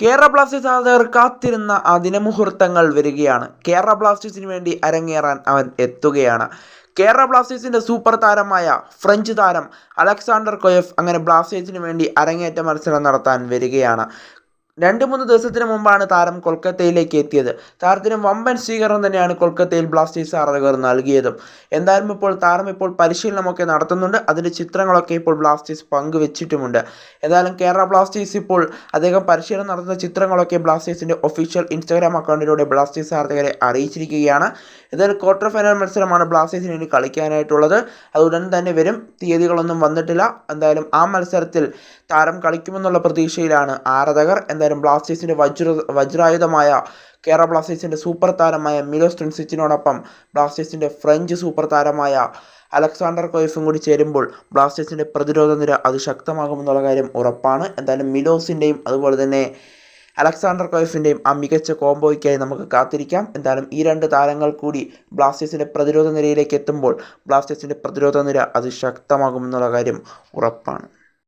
Kerala Blasters ആരാധകർ കാത്തിരുന്ന ആ ദിനമുഹൂർത്തങ്ങൾ വരികയാണ്. കേരള ബ്ലാസ്റ്റേഴ്സിന് വേണ്ടി അരങ്ങേറാൻ അവൻ എത്തുകയാണ്. കേരള ബ്ലാസ്റ്റേഴ്സിന്റെ സൂപ്പർ താരമായ ഫ്രഞ്ച് താരം അലക്സാണ്ടർ കൊയഫ് അങ്ങനെ ബ്ലാസ്റ്റേഴ്സിന് വേണ്ടി അരങ്ങേറ്റ മത്സരം നടത്താൻ വരികയാണ്. രണ്ട് മൂന്ന് ദിവസത്തിന് മുമ്പാണ് താരം കൊൽക്കത്തയിലേക്ക് എത്തിയത്. താരത്തിന് വമ്പൻ സ്വീകരണം തന്നെയാണ് കൊൽക്കത്തയിൽ ബ്ലാസ്റ്റേഴ്സ് ആരാധകർ നൽകിയതും. എന്തായാലും ഇപ്പോൾ താരം ഇപ്പോൾ പരിശീലനമൊക്കെ നടത്തുന്നുണ്ട്. അതിന്റെ ചിത്രങ്ങളൊക്കെ ഇപ്പോൾ ബ്ലാസ്റ്റേഴ്സ് പങ്കുവെച്ചിട്ടുമുണ്ട്. എന്തായാലും കേരള ബ്ലാസ്റ്റേഴ്സ് ഇപ്പോൾ അദ്ദേഹം പരിശീലനം നടത്തുന്ന ചിത്രങ്ങളൊക്കെ ബ്ലാസ്റ്റേഴ്സിന്റെ ഒഫീഷ്യൽ ഇൻസ്റ്റാഗ്രാം അക്കൗണ്ടിലൂടെ ബ്ലാസ്റ്റേഴ്സ് ആരാധകരെ അറിയിച്ചിരിക്കുകയാണ്. എന്തായാലും ക്വാർട്ടർ ഫൈനൽ മത്സരമാണ് ബ്ലാസ്റ്റേഴ്സിന് കളിക്കാനായിട്ടുള്ളത്. അത് ഉടൻ തന്നെ വരും. തീയതികളൊന്നും വന്നിട്ടില്ല. എന്തായാലും ആ മത്സരത്തിൽ താരം കളിക്കുമെന്നുള്ള പ്രതീക്ഷയിലാണ് ആരാധകർ. എന്തായാലും ബ്ലാസ്റ്റേഴ്സിന്റെ വജ്ര വജ്രായുധമായ കേരള ബ്ലാസ്റ്റേഴ്സിന്റെ സൂപ്പർ താരമായ മിലോസ് ട്രിൻസിച്ചിനോടൊപ്പം ബ്ലാസ്റ്റേഴ്സിന്റെ ഫ്രഞ്ച് സൂപ്പർ താരമായ അലക്സാണ്ടർ കോയസും കൂടി ചേരുമ്പോൾ ബ്ലാസ്റ്റേഴ്സിന്റെ പ്രതിരോധ നിര അത് ശക്തമാകുമെന്നുള്ള കാര്യം ഉറപ്പാണ്. എന്തായാലും മിലോസിന്റെയും അതുപോലെ തന്നെ അലക്സാണ്ടർ കൊയ്ഫിന്റെയും ആ മികച്ച കോംബോയ്ക്കായി നമുക്ക് കാത്തിരിക്കാം. എന്തായാലും ഈ രണ്ട് താരങ്ങൾ കൂടി ബ്ലാസ്റ്റേഴ്സിന്റെ പ്രതിരോധ നിരയിലേക്ക് എത്തുമ്പോൾ ബ്ലാസ്റ്റേഴ്സിന്റെ പ്രതിരോധ നിര അത് ശക്തമാകുമെന്നുള്ള കാര്യം ഉറപ്പാണ്.